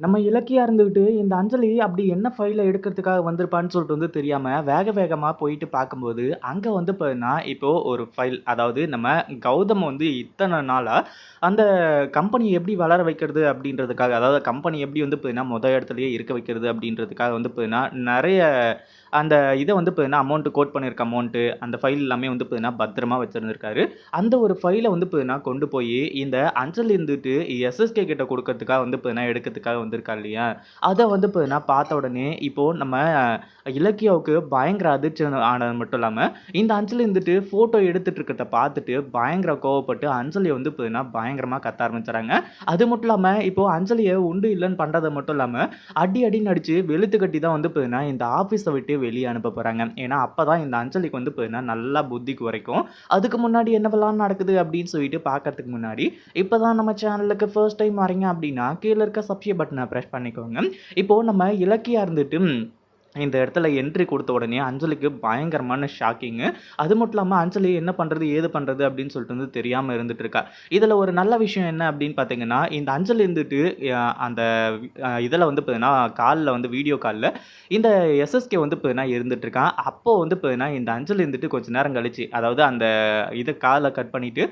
நம்ம இலக்கியாக இருந்துக்கிட்டு இந்த அஞ்சலி அப்படி என்ன ஃபைலை எடுக்கிறதுக்காக வந்திருப்பான்னு சொல்லிட்டு வந்து தெரியாமல் வேக வேகமாக போயிட்டு பார்க்கும்போது, அங்கே வந்து பார்த்தீங்கன்னா, இப்போது ஒரு ஃபைல் அதாவது நம்ம கௌதம் வந்து இத்தனை நாளாக அந்த கம்பெனி எப்படி வளர வைக்கிறது அப்படின்றதுக்காக, அதாவது கம்பெனி எப்படி வந்து பார்த்தீங்கன்னா, மொத இடத்துலையே இருக்க வைக்கிறது அப்படின்றதுக்காக வந்து பார்த்தீங்கன்னா, நிறைய அந்த இதை வந்து பார்த்தீங்கன்னா, அமௌண்ட்டு கோட் பண்ணியிருக்க அமௌண்ட்டு, அந்த ஃபைல் எல்லாமே வந்து பார்த்தீங்கன்னா, பத்திரமா வச்சுருந்துருக்காரு. அந்த ஒரு ஃபைலை வந்து பார்த்தீங்கன்னா, கொண்டு போய் இந்த அஞ்சல் இருந்துட்டு எஸ்எஸ்கே கிட்ட கொடுக்கறதுக்காக வந்து பார்த்தீங்கன்னா, எடுக்கிறதுக்காக வந்திருக்கா இல்லையா? அதை வந்து பார்த்தீங்கன்னா, பார்த்த உடனே இப்போது நம்ம இலக்கியாவுக்கு பயங்கர அதிர்ச்சி ஆனது மட்டும் இல்லாமல் இந்த அஞ்சலி இருந்துட்டு ஃபோட்டோ எடுத்துகிட்டு இருக்கிறத பார்த்துட்டு பயங்கர கோவப்பட்டு அஞ்சலியை வந்து பார்த்தீங்கன்னா, பயங்கரமாக கத்த ஆரம்பிச்சுறாங்க. அது மட்டும் இல்லாமல் இப்போ அஞ்சலியை உண்டு இல்லைன்னு பண்ணுறதை மட்டும் இல்லாமல் அடி அடி நடித்து வெளுத்து கட்டி தான் வந்து பார்த்தீங்கன்னா, இந்த ஆஃபீஸை விட்டு வெளியே அனுப்ப போகிறாங்க ஏன்னா, அப்போ தான் இந்த அஞ்சலிக்கு வந்து பார்த்தீங்கன்னா, நல்லா புத்திக்கு வரைக்கும் அதுக்கு முன்னாடி என்னவெல்லாம் நடக்குது அப்படின்னு சொல்லிட்டு பார்க்கறதுக்கு முன்னாடி, இப்போ தான் நம்ம சேனலுக்கு ஃபர்ஸ்ட் டைம் வரீங்க அப்படின்னா, கீழே இருக்க சப்ஸ்கிரைப் பட்டன் ப்ரெஷ் பண்ணிக்கோங்க. இப்போ நம்ம இலக்கியா இருந்துட்டு இந்த இடத்துல என்ட்ரி கொடுத்த உடனே அஞ்சலிக்கு பயங்கரமான ஷாக்கிங்கு. அது மட்டும் இல்லாமல் அஞ்சலி என்ன பண்ணுறது ஏது பண்ணுறது அப்படின்னு சொல்லிட்டு வந்து தெரியாமல் இருந்துட்டு இருக்கா. ஒரு நல்ல விஷயம் என்ன அப்படின்னு பார்த்தீங்கன்னா, இந்த அஞ்சலி இருந்துட்டு அந்த இதில் வந்து பார்த்தீங்கன்னா, காலில் வந்து வீடியோ காலில் இந்த எஸ்எஸ்கே வந்து பார்த்தீங்கன்னா இருந்துட்டு இருக்கான். அப்போது வந்து பார்த்தீங்கன்னா, இந்த அஞ்சலி இருந்துட்டு கொஞ்சம் நேரம் கழிச்சு, அதாவது அந்த இதை காலை கட் பண்ணிவிட்டு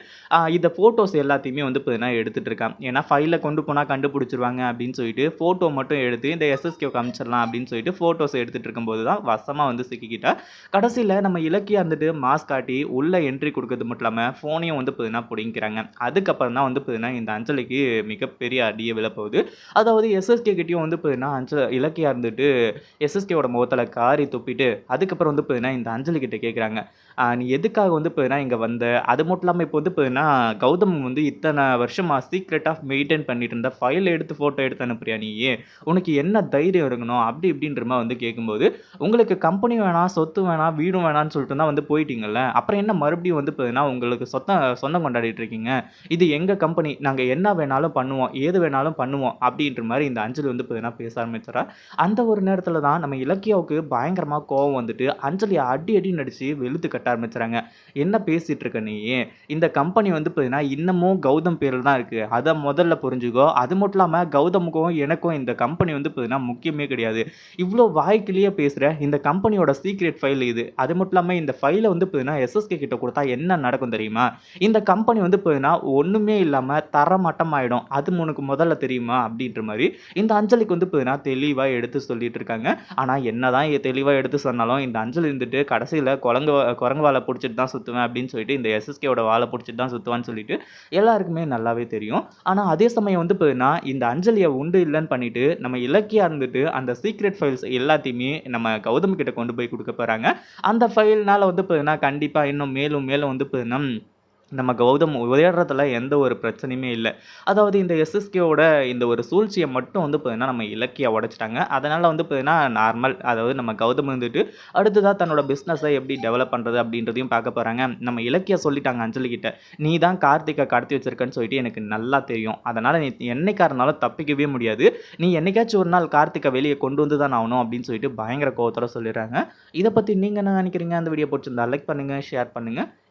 இந்த ஃபோட்டோஸ் எல்லாத்தையுமே வந்து பார்த்தீங்கன்னா எடுத்துகிட்டு இருக்கான். ஏன்னா, ஃபைல கொண்டு போனால் கண்டுபிடிச்சிருவாங்க அப்படின்னு சொல்லிட்டு, ஃபோட்டோ மட்டும் எடுத்து இந்த எஸ்எஸ்கே காமிச்சிடலாம் அப்படின்னு சொல்லிட்டு ஃபோட்டோஸ் எடுத்து எடுத்துகிட்டு இருக்கும்போது தான் வசமாக வந்து சிக்கிக்கிட்டா. கடைசியில் நம்ம இலக்கியா இருந்துட்டு மாஸ் காட்டி உள்ளே என்ட்ரி கொடுக்கறது மட்டும் இல்லாமல் ஃபோனையும் வந்து பார்த்தீங்கன்னா பிடிங்கிறாங்க அதுக்கப்புறம் தான் வந்து பார்த்தீங்கன்னா, இந்த அஞ்சலிக்கு மிகப்பெரிய அடியை விழப்போகுது. அதாவது எஸ்எஸ்கே கிட்டேயும் வந்து பார்த்தீங்கன்னா, அஞ்சல் இலக்கியா இருந்துட்டு எஸ்எஸ்கேவோட முகத்தில் காரி துப்பிட்டு, அதுக்கப்புறம் வந்து பார்த்தீங்கன்னா, இந்த அஞ்சலி கிட்ட கேட்குறாங்க. "நீ எதுக்காக வந்து பார்த்தீங்கன்னா இங்கே வந்த? அது மட்டும் இல்லாமல் இப்போ வந்து பார்த்தீங்கன்னா, கௌதம் வந்து இத்தனை வருஷமாக சீக்ரெட் ஆஃப் மெயின்டைன் பண்ணிட்டு இருந்த ஃபைல் எடுத்து ஃபோட்டோ எடுத்து அனுப்புறியா நீ உனக்கு என்ன தைரியம் இருக்கணும்?" அப்படி இப்படின்றமா வந்து கேட்கும் இருக்கும்போது "உங்களுக்கு கம்பெனி வேணாம், சொத்து வேணாம், வீடும் வேணாம்னு சொல்லிட்டு தான் வந்து போயிட்டீங்கல்ல. அப்புறம் என்ன மறுபடியும் வந்து பார்த்தீங்கன்னா, உங்களுக்கு சொத்தம் சொந்தம் கொண்டாடிட்டு இருக்கீங்க? இது எங்கள் கம்பெனி. நாங்கள் என்ன வேணாலும் பண்ணுவோம். ஏது வேணாலும் பண்ணுவோம்." அப்படின்ற மாதிரி இந்த அஞ்சலி வந்து பார்த்தீங்கன்னா பேச ஆரம்பிச்சுறா. அந்த ஒரு நேரத்தில் தான் நம்ம இலக்கியாவுக்கு பயங்கரமாக கோவம் வந்துட்டு, அஞ்சலியை அடி அடி நடித்து வெளுத்து கட்ட ஆரம்பிச்சுறாங்க. "என்ன பேசிகிட்டு இருக்க நீ இந்த கம்பெனி வந்து பார்த்தீங்கன்னா, இன்னமும் கௌதம் பேரில் தான் இருக்குது அதை முதல்ல புரிஞ்சுக்கோ. அது மட்டும் இல்லாமல் கௌதமுக்கும் எனக்கும் இந்த கம்பெனி வந்து பார்த்தீங்கன்னா முக்கியமே கிடையாது. இவ்வளோ வாய் வாய்க்கிழிய பேசுகிற இந்த கம்பெனியோட சீக்ரெட் ஃபைல் இது. அது மட்டும் இல்லாமல் இந்த ஃபைலை வந்து பார்த்தீங்கன்னா, எஸ்எஸ்கே கிட்ட கொடுத்தா என்ன நடக்கும் தெரியுமா? இந்த கம்பெனி வந்து பார்த்தீங்கன்னா, இல்லாமல் இல்லாம ஆகிடும் அது உனக்கு முதல்ல தெரியுமா?" அப்படின்ற மாதிரி இந்த அஞ்சலிக்கு வந்து பார்த்தீங்கன்னா, தெளிவாக எடுத்து சொல்லிட்டு இருக்காங்க. ஆனா, என்னதான் தெளிவாக எடுத்து சொன்னாலும், இந்த அஞ்சலி இருந்துட்டு கடைசியில் குரங்கு குரங்கு வாழை பிடிச்சிட்டு தான் சுற்றுவேன் அப்படின்னு சொல்லிட்டு, இந்த எஸ்எஸ்கேவோட வாழை பிடிச்சிட்டு தான் சுற்றுவான்னு சொல்லிட்டு எல்லாருக்குமே நல்லாவே தெரியும். ஆனால் அதே சமயம் வந்து பார்த்தீங்கன்னா, இந்த அஞ்சலியை உண்டு இல்லைன்னு பண்ணிட்டு, நம்ம இலக்கியாக இருந்துட்டு அந்த சீக்ரெட் ஃபைல்ஸ் எல்லாத்தையுமே நம்ம கௌதம் கிட்ட கொண்டு போய் கொடுக்க போறாங்க. அந்த ஃபைல்னால் வந்து பார்த்தீங்கன்னா, கண்டிப்பா இன்னும் மேலும் மேலும் வந்து பார்த்தீங்கன்னா, நம்ம கௌதம் உயர்றதுல எந்த ஒரு பிரச்சனையுமே இல்லை அதாவது இந்த எஸ்எஸ்கேவோட இந்த ஒரு சூழ்ச்சியை மட்டும் வந்து பார்த்தீங்கன்னா, நம்ம இலக்கிய உடச்சிட்டாங்க அதனால் வந்து பார்த்தீங்கன்னா, நார்மல் அதாவது நம்ம கௌதம் வந்துட்டு அடுத்ததாக தன்னோட பிஸ்னஸை எப்படி டெவலப் பண்ணுறது அப்படின்றதையும் பார்க்க போகிறாங்க நம்ம இலக்கிய சொல்லிட்டாங்க அஞ்சலி கிட்ட. "நீ தான் கார்த்திகை கடத்தி வச்சிருக்கன்னு சொல்லிட்டு எனக்கு நல்லா தெரியும். அதனால் நீ என்னைக்கா இருந்தாலும் தப்பிக்கவே முடியாது. நீ என்னைக்காச்சும் ஒரு நாள் கார்த்திகை வெளியே கொண்டு வந்து தான் ஆகணும்." அப்படின்னு சொல்லிட்டு பயங்கர கோவத்தோட சொல்லிடுறாங்க. இதை பற்றி நீங்கள் என்ன நினைக்கிறீங்க? அந்த வீடியோ பிடிச்சிருந்தா லைக் பண்ணுங்கள் ஷேர் பண்ணுங்கள்